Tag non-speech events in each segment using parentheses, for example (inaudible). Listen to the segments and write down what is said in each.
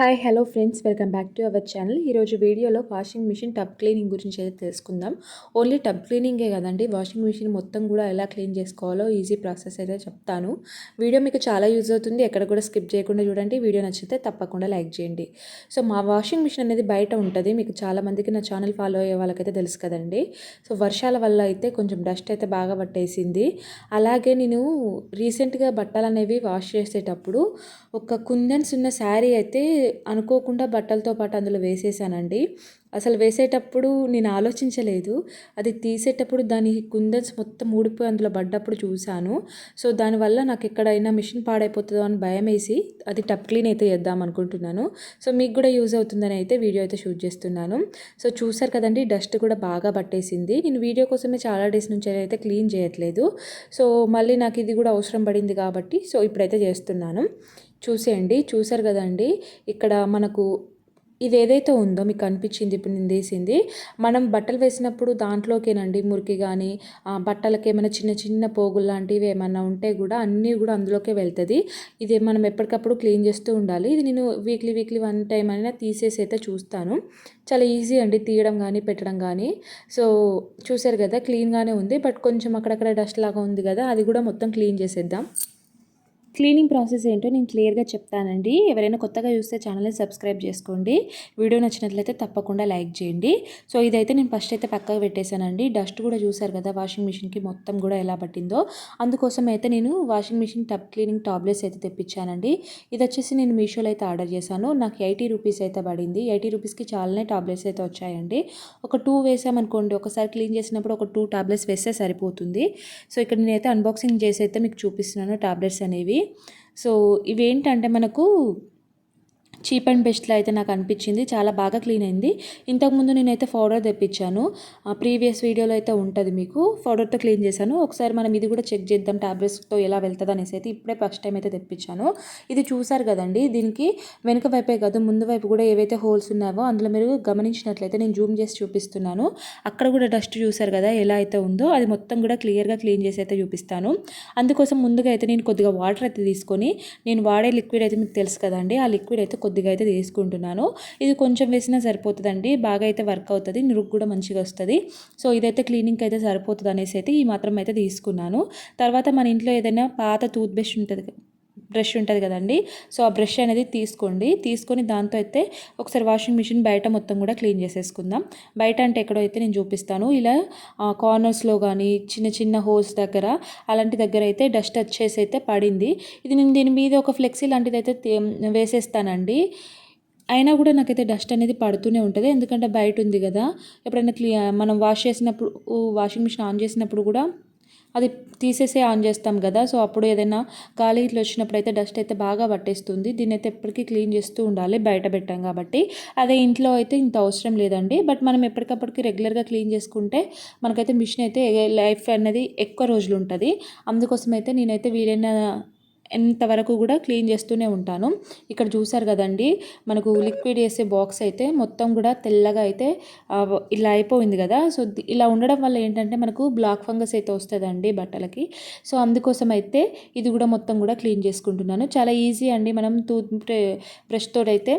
Hi hello friends welcome back to our channel ఈరోజు వీడియోలో washing machine tub cleaning గురించి అయితే తెలుసుకుందాం. ఓన్లీ టబ్ క్లీనింగే కదండి? వాషింగ్ మిషన్ మొత్తం కూడా ఎలా క్లీన్ చేసుకోవాలో ఈజీ ప్రాసెస్ అయితే చెప్తాను. వీడియో మీకు చాలా యూజ్ అవుతుంది. ఎక్కడ కూడా స్కిప్ చేయకుండా చూడండి. వీడియో నచ్చితే తప్పకుండా లైక్ చేయండి. సో మా వాషింగ్ మిషన్ అనేది బయట ఉంటుంది. మీకు చాలా మందికి నా ఛానల్ ఫాలో అయ్యే వాళ్ళకైతే తెలుసు కదండి. సో వర్షాల వల్ల అయితే కొంచెం డస్ట్ అయితే బాగా పట్టేసింది. అలాగే నేను రీసెంట్గా బట్టలు అనేవి వాష్ చేసేటప్పుడు ఒక కుందన్స్ ఉన్న శారీ అయితే అనుకోకుండా బట్టలతో పాటు అందులో వేసేసానండి. అసలు వేసేటప్పుడు నేను ఆలోచించలేదు. అది తీసేటప్పుడు దాని కుందన్స్ మొత్తం ఊడిపోయి అందులో పడ్డప్పుడు చూశాను. సో దానివల్ల నాకు ఎక్కడైనా మిషన్ పాడైపోతుందో అని భయం వేసి అది టప్ క్లీన్ అయితే చేద్దాం అనుకుంటున్నాను. సో మీకు కూడా యూజ్ అవుతుందని అయితే వీడియో అయితే షూట్ చేస్తున్నాను. సో చూసారు కదండి డస్ట్ కూడా బాగా పట్టేసింది. నేను వీడియో కోసమే చాలా డేస్ నుంచి అయితే క్లీన్ చేయట్లేదు. సో మళ్ళీ నాకు ఇది కూడా అవసరం పడింది కాబట్టి సో ఇప్పుడైతే చేస్తున్నాను. చూసేయండి. చూసారు కదండి. ఇక్కడ మనకు ఇది ఏదైతే ఉందో మీకు అనిపించింది ఇప్పుడు నేను తీసింది మనం బట్టలు వేసినప్పుడు దాంట్లోకేనండి మురికి కానీ బట్టలకి ఏమైనా చిన్న చిన్న పోగులు లాంటివి ఏమైనా ఉంటే కూడా అన్నీ కూడా అందులోకే వెళ్తుంది. ఇది మనం ఎప్పటికప్పుడు క్లీన్ చేస్తూ ఉండాలి. ఇది నేను వీక్లీ వీక్లీ వన్ టైం అయినా తీసేసి అయితే చూస్తాను. చాలా ఈజీ అండి తీయడం కానీ పెట్టడం కానీ సో చూసారు కదా క్లీన్గానే ఉంది. బట్ కొంచెం అక్కడక్కడ డస్ట్ లాగా ఉంది కదా అది కూడా మొత్తం క్లీన్ చేసేద్దాం. క్లీనింగ్ ప్రాసెస్ ఏంటో నేను క్లియర్గా చెప్తానండి. ఎవరైనా కొత్తగా చూస్తే ఛానల్ని సబ్స్క్రైబ్ చేసుకోండి. వీడియో నచ్చినట్లయితే తప్పకుండా లైక్ చేయండి. సో ఇదైతే నేను ఫస్ట్ అయితే పక్కకు పెట్టేశానండి. డస్ట్ కూడా చూసారు కదా వాషింగ్ మిషన్కి మొత్తం కూడా ఎలా పట్టిందో. అందుకోసం అయితే నేను washing machine tub cleaning tablets అయితే తెప్పించానండి. ఇది వచ్చేసి నేను మీషోలో అయితే ఆర్డర్ చేశాను. నాకు ఎయిటీ రూపీస్ అయితే పడింది. ఎయిటీ రూపీస్కి చాలానే టాబ్లెట్స్ అయితే వచ్చాయండి. ఒక టూ వేసామనుకోండి ఒకసారి క్లీన్ చేసినప్పుడు ఒక టూ టాబ్లెట్స్ వేస్తే సరిపోతుంది. సో ఇక్కడ నేనైతే అన్బాక్సింగ్ చేసి అయితే మీకు చూపిస్తున్నాను టాబ్లెట్స్ అనేవి. సో ఇవేంటంటే మనకు చీప్ అండ్ బెస్ట్లో అయితే నాకు అనిపించింది. చాలా బాగా క్లీన్ అయింది. ఇంతకుముందు నేనైతే పౌడర్ తెప్పించాను. ప్రీవియస్ వీడియోలో అయితే ఉంటుంది మీకు. పౌడర్తో క్లీన్ చేశాను. ఒకసారి మనం ఇది కూడా చెక్ చేద్దాం టాబ్లెట్స్తో ఎలా వెళ్తుంది అనేసి అయితే ఇప్పుడే ఫస్ట్ టైం అయితే తెప్పించాను. ఇది చూసారు కదండి దీనికి వెనుక వైపే కాదు ముందు వైపు కూడా ఏవైతే హోల్స్ ఉన్నాయో అందులో మీరు గమనించినట్లయితే నేను జూమ్ చేసి చూపిస్తున్నాను. అక్కడ కూడా డస్ట్ చూసారు కదా ఎలా అయితే ఉందో అది మొత్తం కూడా క్లియర్గా క్లీన్ చేసి అయితే చూపిస్తాను. అందుకోసం ముందుగా అయితే నేను కొద్దిగా వాటర్ అయితే తీసుకొని నేను వాడే లిక్విడ్ అయితే మీకు తెలుసు కదండి ఆ లిక్విడ్ అయితే కొద్దిగా అయితే తీసుకుంటున్నాను. ఇది కొంచెం వేసినా సరిపోతుందండి. బాగా అయితే వర్క్ అవుతుంది. నురుగు కూడా మంచిగా వస్తుంది. సో ఇదైతే క్లీనింగ్కి అయితే సరిపోతుంది అనేసి అయితే ఈ మాత్రం అయితే తీసుకున్నాను. తర్వాత మన ఇంట్లో ఏదైనా పాత టూత్ బ్రష్ ఉంటుంది బ్రష్ ఉంటుంది కదండి. సో ఆ బ్రష్ అనేది తీసుకోండి. తీసుకొని దాంతో అయితే ఒకసారి వాషింగ్ మిషన్ బయట మొత్తం కూడా క్లీన్ చేసేసుకుందాం. బయట అంటే ఎక్కడో అయితే నేను చూపిస్తాను. ఇలా కార్నర్స్లో కానీ చిన్న చిన్న హోల్స్ దగ్గర అలాంటి దగ్గర అయితే డస్ట్ వచ్చేసి అయితే పడింది. ఇది నేను దీని మీద ఒక ఫ్లెక్సీ లాంటిది అయితే వేసేస్తానండి. అయినా కూడా నాకైతే డస్ట్ అనేది పడుతూనే ఉంటుంది. ఎందుకంటే బయట ఉంది కదా. ఎప్పుడైనా క్లీ మనం వాష్ చేసినప్పుడు వాషింగ్ మిషన్ ఆన్ చేసినప్పుడు కూడా అది తీసేసే ఆన్ చేస్తాం కదా సో అప్పుడు ఏదైనా గాలి ఇట్లా వచ్చినప్పుడు అయితే డస్ట్ అయితే బాగా పట్టేస్తుంది. దీన్ని అయితే ఎప్పటికీ క్లీన్ చేస్తూ ఉండాలి బయట పెట్టాం కాబట్టి. అదే ఇంట్లో అయితే ఇంత అవసరం లేదండి బట్ మనం ఎప్పటికప్పటికి రెగ్యులర్గా క్లీన్ చేసుకుంటే మనకైతే మిషన్ అయితే లైఫ్ అనేది ఎక్కువ రోజులు ఉంటుంది. అందుకోసం అయితే నేనైతే వీలైన ఎంతవరకు కూడా క్లీన్ చేస్తూనే ఉంటాను. ఇక్కడ చూసారు కదండి మనకు లిక్విడ్ వేసే బాక్స్ అయితే మొత్తం కూడా తెల్లగా అయితే ఇలా అయిపోయింది కదా. సో ఇలా ఉండడం వల్ల ఏంటంటే మనకు బ్లాక్ ఫంగస్ అయితే వస్తుందండి బట్టలకి. సో అందుకోసం అయితే ఇది కూడా మొత్తం కూడా క్లీన్ చేసుకుంటున్నాను. చాలా ఈజీ అండి మనం టూత్ బ్రష్ తోడైతే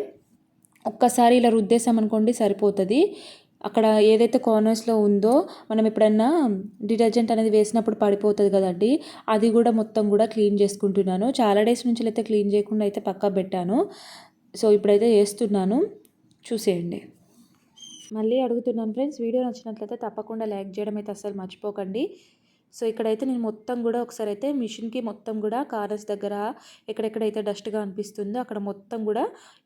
ఒక్కసారి ఇలా రుద్దేసాం అనుకోండి సరిపోతుంది. అక్కడ ఏదైతే కార్నర్స్లో ఉందో మనం ఎప్పుడన్నా డిటర్జెంట్ అనేది వేసినప్పుడు పడిపోతుంది కదండి అది కూడా మొత్తం కూడా క్లీన్ చేసుకుంటున్నాను. చాలా డేస్ నుంచి అయితే క్లీన్ చేయకుండా అయితే పక్కా పెట్టాను. సో ఇప్పుడైతే వేస్తున్నాను చూసేయండి. మళ్ళీ అడుగుతున్నాను ఫ్రెండ్స్ వీడియో నచ్చినట్లయితే తప్పకుండా లైక్ చేయడం అయితే అస్సలు మర్చిపోకండి. సో ఇక్కడైతే నేను మొత్తం కూడా ఒకసారి అయితే మిషన్కి మొత్తం కూడా కార్నర్స్ దగ్గర ఎక్కడెక్కడైతే డస్ట్గా అనిపిస్తుందో అక్కడ మొత్తం కూడా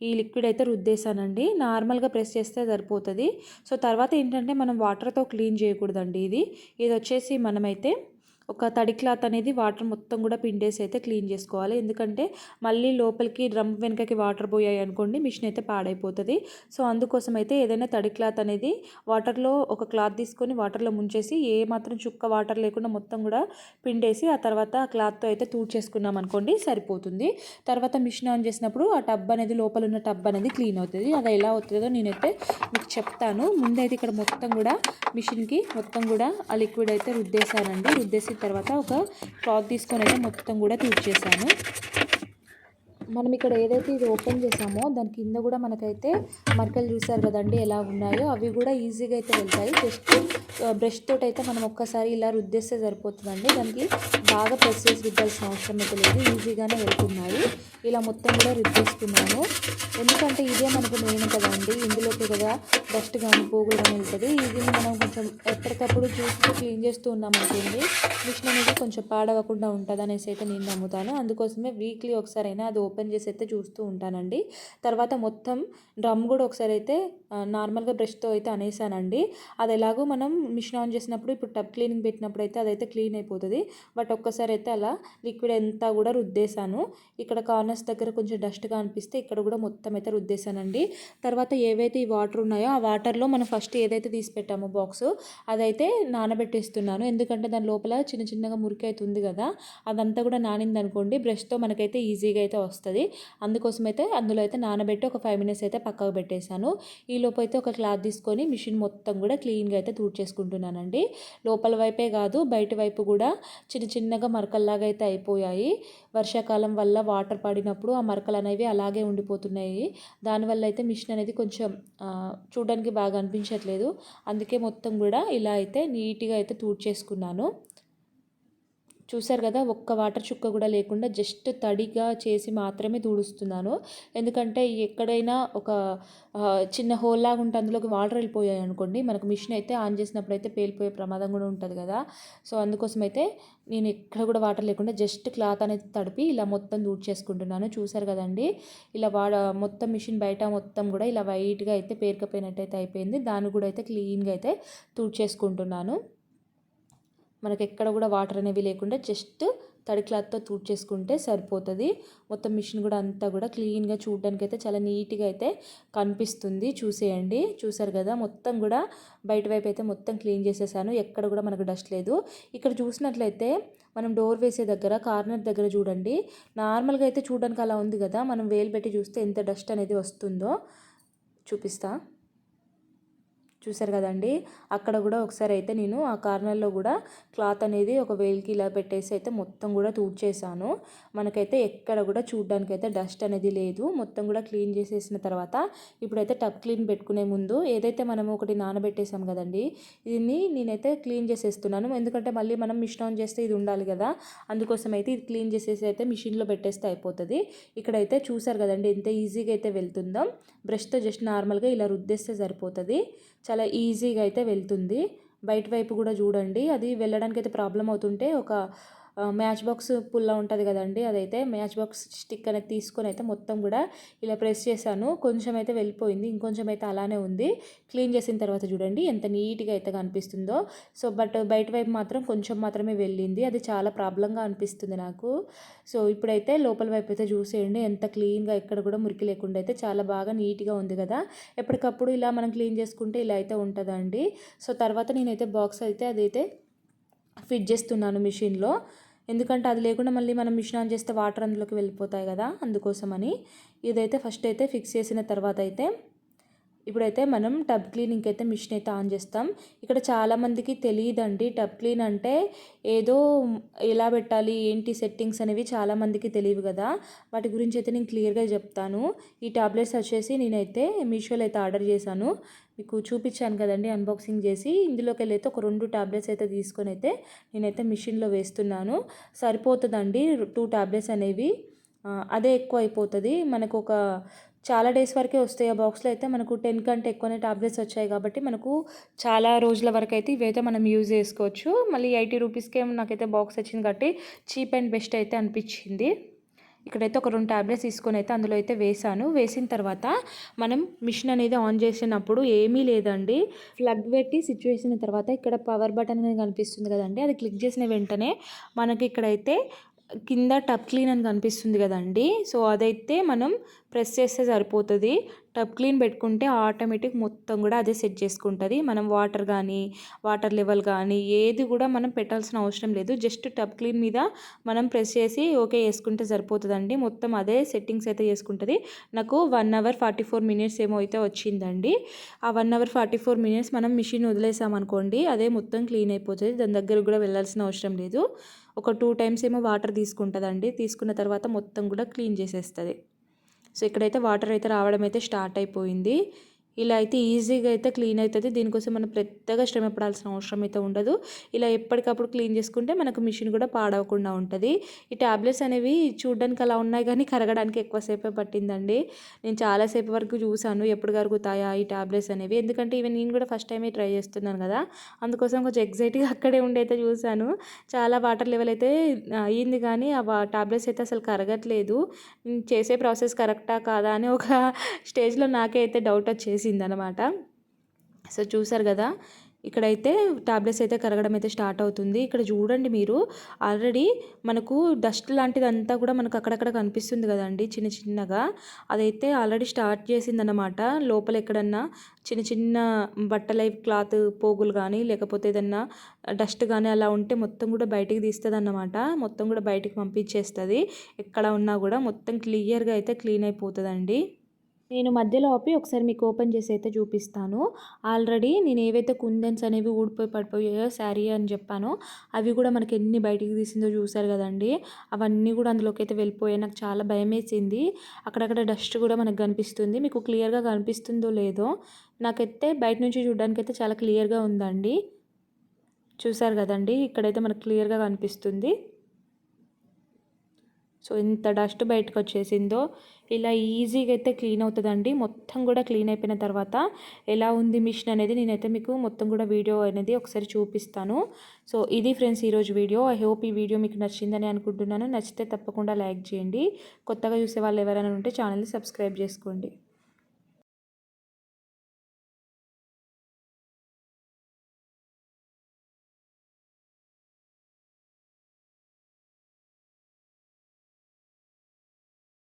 ఈ లిక్విడ్ అయితే రుద్దేశానండి. నార్మల్గా ప్రెస్ చేస్తే సరిపోతుంది. సో తర్వాత ఏంటంటే మనం వాటర్తో క్లీన్ చేయకూడదండి ఇది. ఇది వచ్చేసి మనమైతే ఒక తడి క్లాత్ అనేది వాటర్ మొత్తం కూడా పిండేసి అయితే క్లీన్ చేసుకోవాలి. ఎందుకంటే మళ్ళీ లోపలికి డ్రమ్ వెనకకి వాటర్ పోయాయి అనుకోండి మిషన్ అయితే పాడైపోతుంది. సో అందుకోసం అయితే ఏదైనా తడి క్లాత్ అనేది వాటర్లో ఒక క్లాత్ తీసుకొని వాటర్లో ముంచేసి ఏ మాత్రం చుక్క వాటర్ లేకుండా మొత్తం కూడా పిండేసి ఆ తర్వాత ఆ క్లాత్తో అయితే చేసుకున్నాం అనుకోండి సరిపోతుంది. తర్వాత మిషన్ ఆన్ చేసినప్పుడు ఆ టబ్ అనేది లోపల ఉన్న టబ్ అనేది క్లీన్ అవుతుంది. అది ఎలా అవుతుందో నేనైతే మీకు చెప్తాను. ముందైతే ఇక్కడ మొత్తం కూడా మిషన్కి మొత్తం కూడా ఆ లిక్విడ్ అయితే రుద్దేశానండి. రుద్దేసి తర్వాత ఒక క్లాత్ తీసుకొని అయితే మొత్తం కూడా చేశాను మనం ఇక్కడ ఏదైతే ఇది ఓపెన్ చేసామో దాని కింద కూడా మనకైతే మరకలు చూసారు కదండి ఎలా ఉన్నాయో. అవి కూడా ఈజీగా అయితే వెళ్తాయి. జస్ట్ బ్రష్ తోటి అయితే మనం ఒక్కసారి ఇలా రుద్దేస్తే సరిపోతుందండి. దానికి బాగా ప్రెస్ చేసి రుద్దాల్సిన అవసరం అయితే లేదు. ఈజీగానే వెళ్తున్నాయి ఇలా మొత్తం కూడా రుద్దేస్తున్నాను ఎందుకంటే ఇదే మనకు మెయిన్ కదండి. ఇందులోకి కదా డస్ట్ కానీ పోగులు కానీ వెళ్తుంది ఇది మనం కొంచెం ఎప్పటికప్పుడు చూస్తూ క్లీన్ చేస్తూ ఉన్నాం అనుకోండి మిషన్ అనేది కొంచెం పాడవకుండా ఉంటుంది అనేసి అయితే నేను నమ్ముతాను. అందుకోసమే వీక్లీ ఒకసారి అయినా అది ఓపెన్ ఓపెన్ చేసి అయితే చూస్తూ ఉంటానండి. తర్వాత మొత్తం డ్రమ్ కూడా ఒకసారి అయితే నార్మల్గా బ్రష్తో అయితే అనేసానండి. అది ఎలాగో మనం మిషన్ ఆన్ చేసినప్పుడు ఇప్పుడు టబ్ క్లీనింగ్ పెట్టినప్పుడు అయితే అదైతే క్లీన్ అయిపోతుంది. బట్ ఒక్కసారి అయితే అలా లిక్విడ్ అంతా కూడా రుద్దేశాను. ఇక్కడ కార్నర్స్ దగ్గర కొంచెం డస్ట్గా అనిపిస్తే ఇక్కడ కూడా మొత్తం అయితే రుద్దేశానండి. తర్వాత ఏవైతే ఈ వాటర్ ఉన్నాయో ఆ వాటర్లో మనం ఫస్ట్ ఏదైతే తీసి పెట్టామో బాక్స్ అదైతే నానబెట్టేస్తున్నాను. ఎందుకంటే దాని లోపల చిన్న చిన్నగా మురికి అయితే ఉంది కదా అదంతా కూడా నానింది అనుకోండి బ్రష్తో మనకైతే ఈజీగా అయితే వస్తుంది అందుకోసం అయితే అందులో అయితే నానబెట్టి ఒక ఫైవ్ మినిట్స్ అయితే పక్కకు పెట్టేశాను. ఈ లోపు అయితే ఒక క్లాత్ తీసుకొని మిషన్ మొత్తం కూడా క్లీన్గా అయితే చేసుకుంటున్నానండి లోపల వైపే కాదు బయట వైపు కూడా చిన్న చిన్నగా మరకల్లాగా అయితే అయిపోయాయి. వర్షాకాలం వల్ల వాటర్ పడినప్పుడు ఆ మరకలు అనేవి అలాగే ఉండిపోతున్నాయి. దానివల్ల అయితే మిషన్ అనేది కొంచెం చూడడానికి బాగా అనిపించట్లేదు. అందుకే మొత్తం కూడా ఇలా అయితే నీట్గా అయితే చేసుకున్నాను చూసారు కదా ఒక్క వాటర్ చుక్క కూడా లేకుండా జస్ట్ తడిగా చేసి మాత్రమే తుడుస్తున్నాను. ఎందుకంటే ఎక్కడైనా ఒక చిన్న హోల్ లాగా ఉంటే అందులోకి వాటర్ వెళ్ళిపోయాయి అనుకోండి మనకు మిషన్ అయితే ఆన్ చేసినప్పుడు అయితే పేలిపోయే ప్రమాదం కూడా ఉంటుంది కదా. సో అందుకోసం అయితే నేను ఎక్కడ కూడా వాటర్ లేకుండా జస్ట్ క్లాత్ అనేది తడిపి ఇలా మొత్తం చేసుకుంటున్నాను చూసారు కదండి ఇలా వాడ మొత్తం మిషన్ బయట మొత్తం కూడా ఇలా వైట్గా అయితే పేరుకపోయినట్టు అయితే అయిపోయింది. దాన్ని కూడా అయితే క్లీన్గా అయితే చేసుకుంటున్నాను మనకి ఎక్కడ కూడా వాటర్ అనేవి లేకుండా జస్ట్ తడి క్లాత్తో చేసుకుంటే సరిపోతుంది. మొత్తం మిషన్ కూడా అంతా కూడా క్లీన్గా చూడడానికి అయితే చాలా నీట్గా అయితే కనిపిస్తుంది. చూసేయండి. చూసారు కదా మొత్తం కూడా బయట వైపు అయితే మొత్తం క్లీన్ చేసేసాను. ఎక్కడ కూడా మనకు డస్ట్ లేదు. ఇక్కడ చూసినట్లయితే మనం డోర్ వేసే దగ్గర కార్నర్ దగ్గర చూడండి. నార్మల్గా అయితే చూడడానికి అలా ఉంది కదా మనం వేలు పెట్టి చూస్తే ఎంత డస్ట్ అనేది వస్తుందో చూపిస్తా. చూసారు కదండి. అక్కడ కూడా ఒకసారి అయితే నేను ఆ కార్నర్లో కూడా క్లాత్ అనేది ఒక వేలికి ఇలా పెట్టేసి అయితే మొత్తం కూడా తూడ్చేసాను మనకైతే ఎక్కడ కూడా చూడడానికి అయితే డస్ట్ అనేది లేదు. మొత్తం కూడా క్లీన్ చేసేసిన తర్వాత ఇప్పుడైతే టబ్ క్లీన్ పెట్టుకునే ముందు ఏదైతే మనం ఒకటి నానబెట్టేసాం కదండి దీన్ని నేనైతే క్లీన్ చేసేస్తున్నాను. ఎందుకంటే మళ్ళీ మనం మిషన్ ఆన్ చేస్తే ఇది ఉండాలి కదా. అందుకోసం అయితే ఇది క్లీన్ చేసేసి అయితే మిషన్లో పెట్టేస్తే అయిపోతుంది. ఇక్కడైతే చూసారు కదండి ఎంత ఈజీగా అయితే వెళ్తుందో. బ్రష్తో జస్ట్ నార్మల్గా ఇలా రుద్దేస్తే సరిపోతుంది. చాలా చాలా ఈజీగా అయితే వెళ్తుంది. బయట వైపు కూడా చూడండి. అది వెళ్ళడానికి అయితే ప్రాబ్లం అవుతుంటే ఒక మ్యాచ్ బాక్స్ పుల్ల ఉంటుంది కదండి అదైతే మ్యాచ్ బాక్స్ స్టిక్ అనేది తీసుకొని అయితే మొత్తం కూడా ఇలా ప్రెస్ చేశాను. కొంచెం అయితే వెళ్ళిపోయింది ఇంకొంచెం అయితే అలానే ఉంది. క్లీన్ చేసిన తర్వాత చూడండి ఎంత నీట్గా అయితే కనిపిస్తుందో. సో బట్ బయట వైపు మాత్రం కొంచెం మాత్రమే వెళ్ళింది. అది చాలా ప్రాబ్లంగా అనిపిస్తుంది నాకు. సో ఇప్పుడైతే లోపల వైపు అయితే చూసేయండి ఎంత క్లీన్గా ఎక్కడ కూడా మురికి లేకుండా అయితే చాలా బాగా నీట్గా ఉంది కదా. ఎప్పటికప్పుడు ఇలా మనం క్లీన్ చేసుకుంటే ఇలా అయితే ఉంటుందండి. సో తర్వాత నేనైతే బాక్స్ అయితే అదైతే ఫిట్ చేస్తున్నాను మిషన్లో. ఎందుకంటే అది లేకుండా మళ్ళీ మనం మిషన్ ఆన్ చేస్తే వాటర్ అందులోకి వెళ్ళిపోతాయి కదా అందుకోసమని ఇదైతే ఫస్ట్ అయితే ఫిక్స్ చేసిన తర్వాత అయితే ఇప్పుడైతే మనం టబ్ క్లీనింగ్కి అయితే మిషన్ అయితే ఆన్ చేస్తాం. ఇక్కడ చాలామందికి తెలియదండి. టబ్ క్లీన్ అంటే ఏదో ఎలా పెట్టాలి ఏంటి సెట్టింగ్స్ అనేవి చాలామందికి తెలియవు కదా. వాటి గురించి అయితే నేను క్లియర్గా చెప్తాను. ఈ టాబ్లెట్స్ వచ్చేసి నేనైతే మీషోలో అయితే ఆర్డర్ చేశాను. మీకు చూపించాను కదండి అన్బాక్సింగ్ చేసి. ఇందులోకి వెళ్ళైతే ఒక రెండు ట్యాబ్లెట్స్ అయితే తీసుకొని అయితే నేనైతే మిషన్లో వేస్తున్నాను. సరిపోతుందండి టూ ట్యాబ్లెట్స్ అనేవి. అదే ఎక్కువ అయిపోతుంది మనకు ఒక చాలా డేస్ వరకే వస్తాయి ఆ బాక్స్లో అయితే. మనకు టెన్ కంటే ఎక్కువనే టాబ్లెట్స్ వచ్చాయి కాబట్టి మనకు చాలా రోజుల వరకు అయితే ఇవైతే మనం యూజ్ చేసుకోవచ్చు. మళ్ళీ ఎయిటీ రూపీస్కే నాకైతే బాక్స్ వచ్చింది కాబట్టి చీప్ అండ్ బెస్ట్ అయితే అనిపించింది. ఇక్కడైతే ఒక రెండు ట్యాబ్లెట్స్ తీసుకొని అయితే అందులో అయితే వేసాను వేసిన తర్వాత మనం మిషన్ అనేది ఆన్ చేసినప్పుడు ఏమీ లేదండి. ప్లగ్ పెట్టి స్విచ్ వేసిన తర్వాత ఇక్కడ పవర్ బటన్ అనేది కనిపిస్తుంది కదండి. అది క్లిక్ చేసిన వెంటనే మనకి ఇక్కడైతే కింద టప్ క్లీన్ అని కనిపిస్తుంది కదండి. సో అదైతే మనం ప్రెస్ చేస్తే సరిపోతుంది. టప్ క్లీన్ పెట్టుకుంటే ఆటోమేటిక్ మొత్తం కూడా అదే సెట్ చేసుకుంటుంది. మనం వాటర్ కానీ వాటర్ లెవెల్ కానీ ఏది కూడా మనం పెట్టాల్సిన అవసరం లేదు. జస్ట్ టప్ క్లీన్ మీద మనం ప్రెస్ చేసి ఓకే వేసుకుంటే సరిపోతుందండి. మొత్తం అదే సెట్టింగ్స్ అయితే చేసుకుంటుంది. నాకు one hour forty four minutes ఏమో అయితే వచ్చిందండి. ఆ one hour forty four minutes మనం మిషన్ వదిలేసామనుకోండి అదే మొత్తం క్లీన్ అయిపోతుంది. దాని దగ్గర కూడా వెళ్ళాల్సిన అవసరం లేదు. ఒక టూ టైమ్స్ ఏమో వాటర్ తీసుకుంటుందండి. తీసుకున్న తర్వాత మొత్తం కూడా క్లీన్ చేసేస్తుంది. సో ఇక్కడైతే వాటర్ అయితే రావడం అయితే స్టార్ట్ అయిపోయింది. ఇలా అయితే ఈజీగా అయితే క్లీన్ అవుతుంది. దీనికోసం మనం పెద్దగా శ్రమ పడాల్సిన అవసరం అయితే ఉండదు. ఇలా ఎప్పటికప్పుడు క్లీన్ చేసుకుంటే మనకు మిషన్ కూడా పాడవకుండా ఉంటుంది. ఈ ట్యాబ్లెట్స్ అనేవి చూడడానికి అలా ఉన్నాయి కానీ కరగడానికి ఎక్కువసేపే పట్టిందండి. నేను చాలాసేపు వరకు చూశాను ఎప్పుడు కరుగుతాయా ఈ ట్యాబ్లెట్స్ అనేవి. ఎందుకంటే ఇవి నేను కూడా ఫస్ట్ టైమే ట్రై చేస్తున్నాను కదా. అందుకోసం కొంచెం ఎగ్జైట్గా అక్కడే ఉండి అయితే చూశాను. చాలా వాటర్ లెవెల్ అయితే అయ్యింది కానీ ఆ ట్యాబ్లెట్స్ అయితే అసలు కరగట్లేదు. చేసే ప్రాసెస్ కరెక్టా కాదా అని ఒక (laughs) స్టేజ్లో నాకే అయితే డౌట్ వచ్చేసి అనమాట సో చూసారు కదా ఇక్కడైతే టాబ్లెట్స్ అయితే కరగడం అయితే స్టార్ట్ అవుతుంది. ఇక్కడ చూడండి మీరు ఆల్రెడీ మనకు డస్ట్ లాంటిది అంతా కూడా మనకు అక్కడక్కడ కనిపిస్తుంది కదండి చిన్న చిన్నగా. అదైతే ఆల్రెడీ స్టార్ట్ చేసిందనమాట లోపల ఎక్కడన్నా చిన్న చిన్న బట్టల క్లాత్ పోగులు కానీ లేకపోతే ఏదన్నా డస్ట్ కానీ అలా ఉంటే మొత్తం కూడా బయటికి తీస్తుంది అన్నమాట మొత్తం కూడా బయటికి పంపించేస్తుంది. ఎక్కడ ఉన్నా కూడా మొత్తం క్లియర్గా అయితే క్లీన్ అయిపోతుందండి. నేను మధ్యలో ఆపి ఒకసారి మీకు ఓపెన్ చేసి అయితే చూపిస్తాను. ఆల్రెడీ నేను ఏవైతే కుందన్స్ అనేవి ఊడిపోయి పడిపోయాయో శారీ అని చెప్పానో అవి కూడా మనకి ఎన్ని బయటికి తీసిందో చూసారు కదండి. అవన్నీ కూడా అందులోకి అయితే వెళ్ళిపోయాయి. నాకు చాలా భయం వేసింది. అక్కడక్కడ డస్ట్ కూడా మనకు కనిపిస్తుంది. మీకు క్లియర్గా కనిపిస్తుందో లేదో నాకైతే బయట నుంచి చూడడానికి అయితే చాలా క్లియర్గా ఉందండి. చూసారు కదండి? ఇక్కడైతే మనకు క్లియర్గా కనిపిస్తుంది. సో ఎంత డస్ట్ బయటకు వచ్చేసిందో ఇలా ఈజీగా అయితే క్లీన్ అవుతుందండి. మొత్తం కూడా క్లీన్ అయిపోయిన తర్వాత ఎలా ఉంది మిషన్ అనేది నేనైతే మీకు మొత్తం కూడా వీడియో అనేది ఒకసారి చూపిస్తాను. సో ఇది ఫ్రెండ్స్ ఈరోజు వీడియో. ఐ హోప్ ఈ వీడియో మీకు నచ్చిందని అనుకుంటున్నాను. నచ్చితే తప్పకుండా లైక్ చేయండి. కొత్తగా చూసే వాళ్ళు ఎవరైనా ఉంటే ఛానల్ని సబ్స్క్రైబ్ చేసుకోండి.